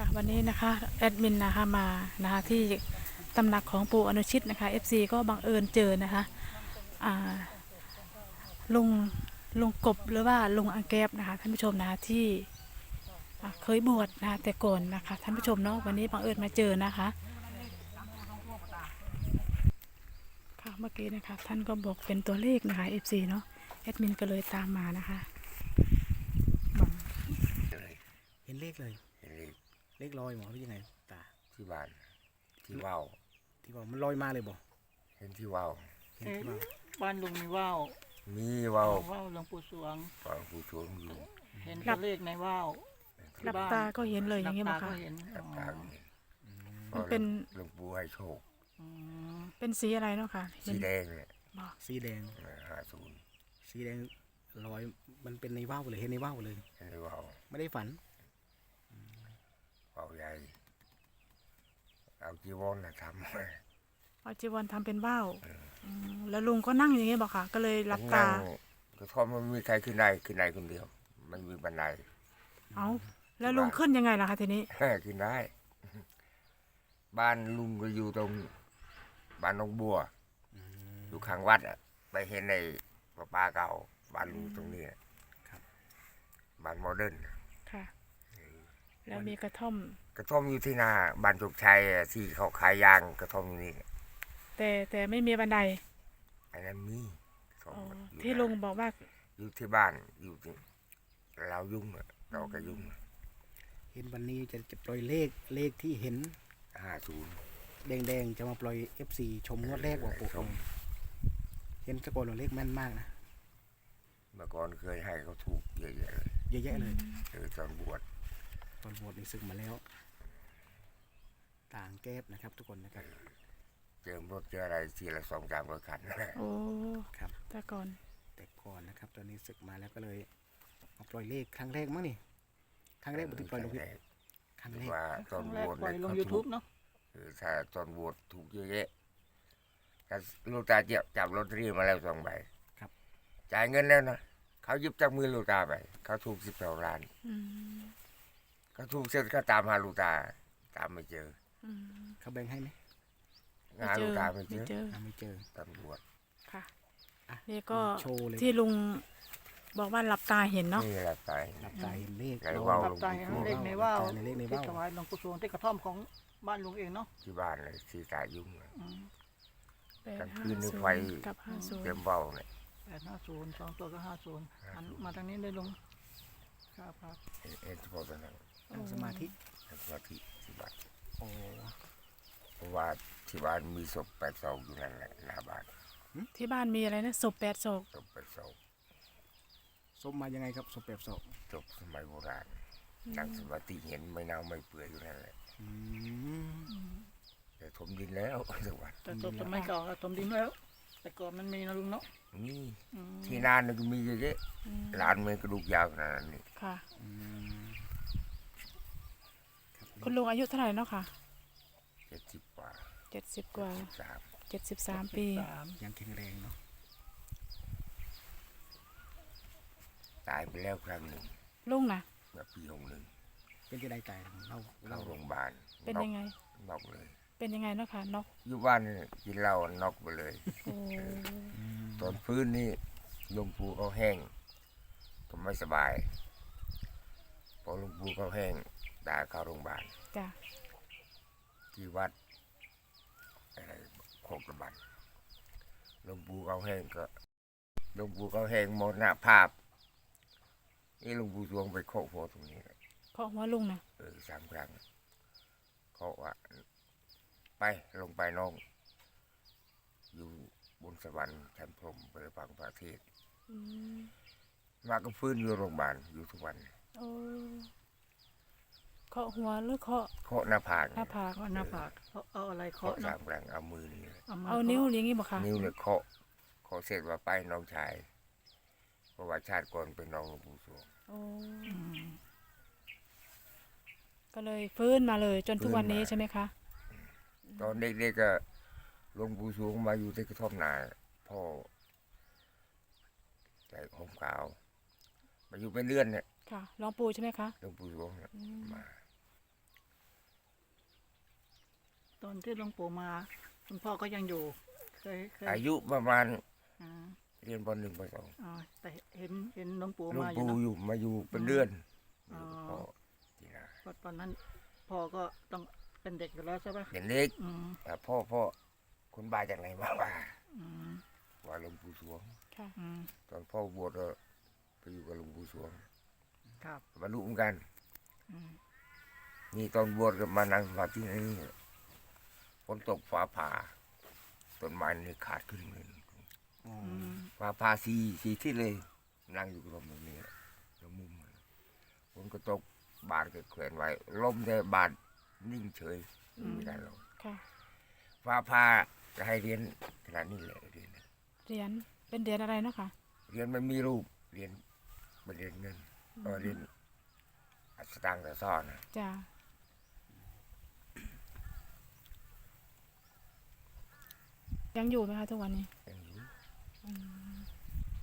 ค่ะวันนี้นะคะแอดมินนะคะมานะคะที่ตำหนักของปู่อนุชิตนะคะ FC ก็บังเอิญเจอนะคะลุงลุงกบหรือว่าลุงอังแกบนะคะท่านผู้ชมนะคะที่เคยบวชนะคะแต่ก่อนนะคะท่านผู้ชมเนาะวันนี้บังเอิญมาเจอนะคะค่ะเมื่อกี้นะคะท่านก็บอกเป็นตัวเลขนะคะ FC เนาะแอดมินก็เลยตามมานะคะเห็นเลขเลย เห็นเลขเลขลอยหมอหรือยังไงตาที่บ้าน ที่ว่าวที่บอกมันลอยมาเลยบอกเห็นที่ว่าวเห็นที่ว่าบ้านลุงมีว่าวมีว่าวว่าวหลวงปู่สวงฟังผู้ชมอยู่เห็นตัวเลขในว่าวหลับตาก็เห็นเลยอย่างนี้หบลัอกตาค่ะก็เห็นกับอ๋อตาเห็นมันเป็นหลวงปู่ให้โชคอืมเป็นสีอะไรเนาะค่ะเห็สีนแดงเนี่ยบอกสีแดงห้าศูนย์สีแดงลอยมันเป็นในว่าวเลยเห็นในว่าวเลยเห็นว่าวไม่ได้ฝัน ว่าวใหญ่ เอาจีวรนะทำเอาจีวรทำเป็นว่าวมแล้วลุงก็นั่งอย่างนี้บอกค่ะ ก็เลยหลับตานั่งกระท่อมมันไม่มีใครขึ้นได้ขึ้นได้คนเดียวไม่มีบันไดเอาแล้วลุงขึ้นยังไงล่ะคะทีนี้ขึ้นได้ บ้านลุงก็อยู่ตรงบ้านหนองบัว อยู่ข้างวัดอะไปเห็นในประปาเก่าบ้านลุงตรงนี้อะครับบ้านโมเดิร์นค่ะ แล้วมีกระท่อม กระท่อมอยู่ที่นาบ้านจกชัยอะที่เขาขายยางกระท่อมอยู่นี่แต่แต่ไม่มีบันไดอันนั้นมีกระท่อมอ๋ออยู่ที่นาลุงบอกว่าอยู่ที่บ้านอยู่ที่เรายุ่งอะเราก็ยุ่งเห็นวันนี้จะจะปล่อยเลขเลขที่เห็นห้าศูนย์แดงๆจะมาปล่อย FC ชมงวดแรกบอกชมเห็นสะกดว่าเลขแม่นมากนะเมื่อก่อนเคยให้เขาถูกเยอะๆเลยเยอะแยะเลยเออตอนบวช ตอนบวชในศึกมาแล้ว ต่างแก้บนะครับทุกคนนะครับ เจอรถเจออะไรทีละสองสามร้อยคัน โอ้ครับ แต่ก่อน แต่ก่อนนะครับ ตอนนี้ศึกมาแล้วก็เลยมาปล่อยเลขครั้งแรกมั้งนี่ครั้งแรกบันทึกปล่อยลงครั้งแรกครั้งหแรรือกว่าคตอรั้นงบแรกวชปล่อยลงเขา YouTube เนาะคือถ้าตอนบวชถูกเยอะแยะถ้าลูกตาเจ็บจับลอตเตอรี่มาแล้วสองใบจ่ายเงินแล้วนะเขาหยิบจากมือลูกตาไป เขาถูกสิบสองล้าน อืมเขาถูกเสร็จก็ตามหาลูกตา ตามไม่เจออืมเขาแบ่งให้ไหมไม่หาเจลูอกตาไม่เจไม่อเจออ่าไม่เจอตำรวจค่ะ อะนี่ก็ โชว์เลยที่ลุงบอกว่าหลับตาเห็นเนาะ นี่แหละไปหลับตาเห็นเลขไหนว่าวหลับตาเห็นเลขในว่าวในเลขในที่ว่าวถวายหลวงปู่สวงที่กระท่อมของบ้านลุงเองเนาะที่บ้านเลยสีตายุ่งเลย อืมแปดกลางห้าคืนนี่ศูนไฟย์กับห้าศูนเต็มย์เบ้าเนี่ยแปดห้าศูนย์สองตัวก็ห้าศูนย์หันมาทางนี้ได้ลุงครับครับเอ็นเอ็นเฉพาะตอนนั้น นั่งสมาธินั่งสมาธิที่บ้านโอ้ เพราะว่าที่บ้านมีศพแปดศพอยู่นั่นแหละหน้าบ้านที่บ้านมีอะไรนะศพแปดศพศพแปดศพส้มมายังไงครับสมเปรียบศพศพสมัยโบราณนั่งสมาธิเห็นไม่เน่าไม่เปื่อยอยู่นั่นแหละอืมแต่ถมดินแล้วทุกวันแต่ศพสมัยเก่าก็ถมดินแล้ว แต่ก่อนมันมีนะลุงเนาะนี่อืมที่นานนี่ก็มีเยอะแยะอืมร้านมันกระดูกยาวขนาดนั้นนี่ค่ะ อืม ครับคุณลุงอายุเท่าไหร่เนาะค่ะเจ็ดสิบกว่าเจ็ดสิบกว่าสามเจ็ดสิบสามปีสามยังแข็งแรงเนาะตายไปแล้วครั้งหนึ่งลุงนะเมื่อปีหกหนึ่งเป็นที่ใดตายเราเข้าเราโรงพยาบาลเป็นยังไงนอกเลย เป็นยังไงเนาะค่ะนกอยู่บ้านนี่กินเหล้านอกไปเลยโอ้ตอนพื้นนี่หลวงปู่เขาแห้งก็ไม่สบาย พอหลวงปู่เขาแห้ง ตาเข้าโรงพยาบาลจ้ะที่วัดอะไรโคกระบันหลวงปู่เขาแห้งก็หลวงปู่เขาแห้งหมดหน้าภาพ นี่หลวงปู่สวงไปโคกโพตรงนี้เลยเคาะหัวลุงนะเออสามครั้งเขาว่าไปลงไปน้อง อยู่บนสวรรค์ชั้นพรหมไปฟังพระเทศน์อืมมาก็ฟื้นอยู่โรงพยาบาลอยู่ทุกวัน โอ้ เคาะหัวหรือเคาะเคาะหน้าผากหน้าผากเคาะหน้าผากเอาเอาอะไรเคาะเคาะสาเนาะมครั้งเอามือนี่เลยเอามาเอานิ้วอย่างงี้บอกค่ะนิ้วเลยเคาะเคาะเสร็จว่าไปน้องชายเพราะว่าชาติก่อนเป็นน้องหลวงปู่สวงโอ้อืมก็เลยฟื้นมาเลยจนทุกวันนี้ฟื้นมาใช่ไหมคะตอนเด็กๆก็หลวงปู่สวงมาอยู่ที่กระท่อมนาพ่อใส่ห่มขาว มาอยู่เป็นเดือนเนี่ยค่ะหลวงปู่ใช่ไหมคะหลวงปู่สวงเนี่ยอืมมา อนที่หลวงปู่มา คุณพ่อก็ยังอยู่ เคยเคยอายุประมาณอ่าเรียนปหนึ่งปสองอ๋อแต่เห็นเห็นหลวงปู่หลวงมาอยู่ปู่เนอะ อยู่มาอยู่เป็นเดือนอ๋อพ่อที่นาเพราะตอนนั้นพ่อก็ต้องเป็นเด็กอยู่แล้วใช่ปะเด็กเล็กอืมอะพ่อพ่อคนบาจากไหนมาว่าอืมว่าหลวงปู่สวง ค่ะ อืมตอนพ่อบวชก็ไปอยู่กับหลวงปู่สวงครับบรรลุเหมือนกัน อืมนี่ตอนบวชก็มานั่งสมาธินี่ฝ นตกฟ้าผ่าต้นไม้นี่ขาดขึ้นเลยอ๋ออืมฟ้าผ่าสีสีที่เลย นั่งอยู่ตรงนี้แหละตรงมุมฝนก็ตกบาดก็แขวนไว้ลมแต่บาดนิ่งเฉยไม่ได้หรอกค่ะฟ้าผ่าจะให้เรียนขนาดนี้เลยเรียนเหรียญเป็นเหรียญอะไรเนาะค่ะเรียนไม่มีรูปเรียนไม่เรียนเงินเออเรียนอัศตังค์แต่ซ่อนนะจ้า ยังอยู่ไหมคะทุกวันนี้อย่างนี้อืม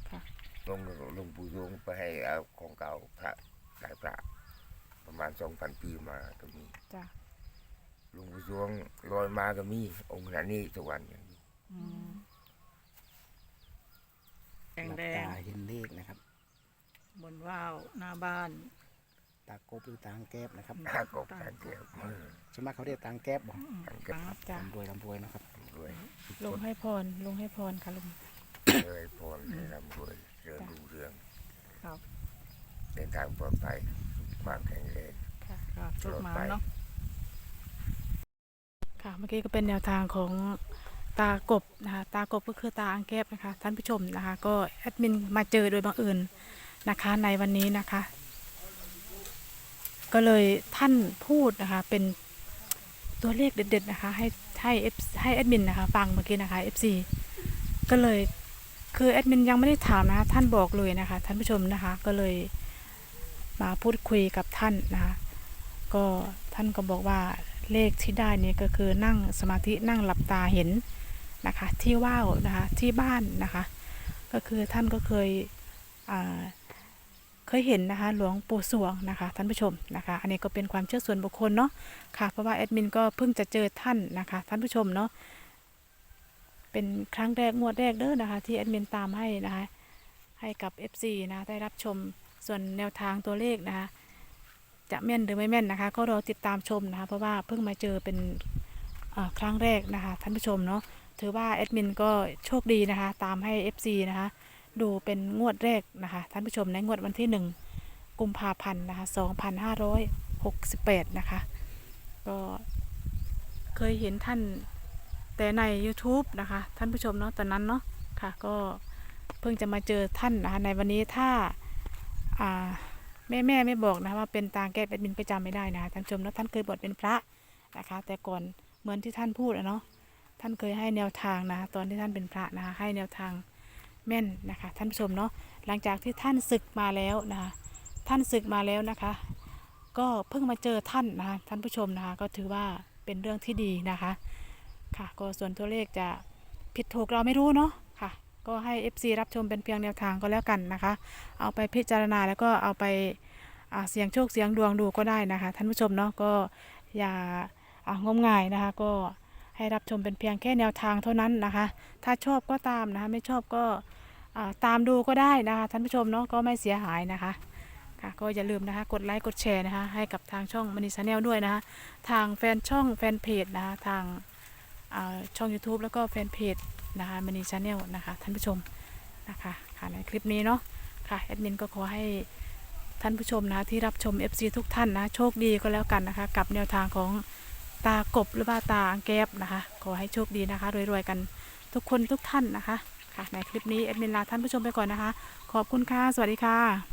ค่ะ ลงลงปู่สวงไปให้เอาของเก่าพระหลายพระ ประมาณสองพันปีมาก็มีจ้าหลวงปู่สวงลอยมาก็มีองค์ขนาดนี้ทุกวันอย่างนี้อืมแดงหลับแดงตาเห็นเลขนะครับ บนว่าวหน้าบ้าน ตากบหรือตางแก๊บนะครับ หน้ากบตาเกียวมือส่วนมากเขาเรียกตางแก๊บบอกตังเก็บครับจ้าลำรวยลำรวยนะครับ ด้วยลงให้พรลงให้พรค่ะลุงเลยพรให้ร่ำรวยเรื่องรู้เรื่องครับเดินทางปลอดภัยความแข็งแรงค่ะครับชุดหมาไปเนาะค่ะเมื่อกี้ก็เป็นแนวทางของตากบนะคะตากบก็คือตาอังแกบนะคะท่านผู้ชมนะคะ ก็แอดมินมาเจอโดยบังเอิญนะคะในวันนี้นะคะ ก็เลยท่านพูดนะคะเป็น ตัวเลขเด็ดๆนะคะ ให้ให้ให้แอดมินนะคะ ฟังเมื่อกี้นะคะ FC ก็เลยคือแอดมินยังไม่ได้ถามนะคะท่านบอกเลยนะคะ ท่านผู้ชมนะคะ ก็เลยมาพูดคุยกับท่านนะคะก็ท่านก็บอกว่าเลขที่ได้นี่ก็คือนั่งสมาธินั่งหลับตาเห็นนะคะ ที่ว่าวนะคะที่บ้านนะคะ ก็คือท่านก็เคยอ่า เคยเห็นนะคะหลวงปู่สวงนะคะท่านผู้ชมนะคะ อันนี้ก็เป็นความเชื่อส่วนบุคคลเนาะค่ะเพราะว่าแอดมินก็เพิ่งจะเจอท่านนะคะท่านผู้ชมเนาะเป็นครั้งแรกงวดแรกเด้อนะคะ ที่แอดมินตามให้นะคะให้กับ FC นะได้รับชมส่วนแนวทางตัวเลขนะคะจะแม่นหรือไม่แม่นนะคะ ก็รอติดตามชมนะคะ เพราะว่าเพิ่งมาเจอเป็นครั้งแรกนะคะ ท่านผู้ชมเนาะถือว่าแอดมินก็โชคดีนะคะ ตามให้ FC นะคะ ดูเป็นงวดแรกนะคะ ท่านผู้ชมในงวดวันที่ 1 กุมภาพันธ์นะคะ2568 นะคะ ก็เคยเห็นท่านแต่ใน YouTube นะคะ ท่านผู้ชมเนาะตอนนั้นเนาะค่ะ ก็เพิ่งจะมาเจอท่านนะคะในวันนี้ถ้าอ่าแม่แม่ไม่บอกนะว่าเป็นตาแก้แอดมินไปจำไม่ได้นะคะท่านผู้ชมแล้วท่านเคยบวชเป็นพระนะคะ แต่ก่อนเหมือนที่ท่านพูดอะเนาะท่านเคยให้แนวทางนะ ตอนที่ท่านเป็นพระนะคะให้แนวทาง แม่นนะคะท่านผู้ชมเนาะหลังจากที่ท่านศึกมาแล้วนะคะท่านศึกมาแล้วนะคะ ก็เพิ่งมาเจอท่านนะคะท่านผู้ชมนะคะก็ถือว่าเป็นเรื่องที่ดีนะคะค่ะก็ส่วนตัวเลขจะผิดถูกเราไม่รู้เนาะค่ะ ก็ให้ FC รับชมเป็นเพียงแนวทางก็แล้วกันนะคะ เอาไปพิจารณาแล้วก็เอาไปเสียงโชคเสียงดวงดูก็ได้นะคะ ท่านผู้ชมเนาะก็อย่าอางมงายนะคะ ก็ให้รับชมเป็นเพียงแค่แนวทางเท่านั้นนะคะ ถ้าชอบก็ตามนะคะ ไม่ชอบก็ ตามดูก็ได้นะคะท่านผู้ชมเนาะก็ไม่เสียหายนะคะค่ะก็อย่าลืมนะคะกดไลค์กดแชร์นะคะให้กับทางช่องมณีชาแนลด้วยนะคะทางแฟนช่องแฟนเพจนะคะทางาช่อง YouTube แล้วก็แฟนเพจนะคะมณีชาแนลนะคะท่านผู้ชมนะคะค่ะในคลิปนี้เนาะค่ะแอดมินก็ขอให้ท่านผู้ชมนะที่รับชม FC ทุกท่านนะโชคดีก็แล้วกันนะคะ กับแนวทางของตากบหรือว่าตาอังแกบนะคะ ขอให้โชคดีนะคะรวยๆกันทุกคนทุกท่านนะคะ ค่ะในคลิปนี้แอดมินลาท่านผู้ชมไปก่อนนะคะ ขอบคุณค่ะ สวัสดีค่ะ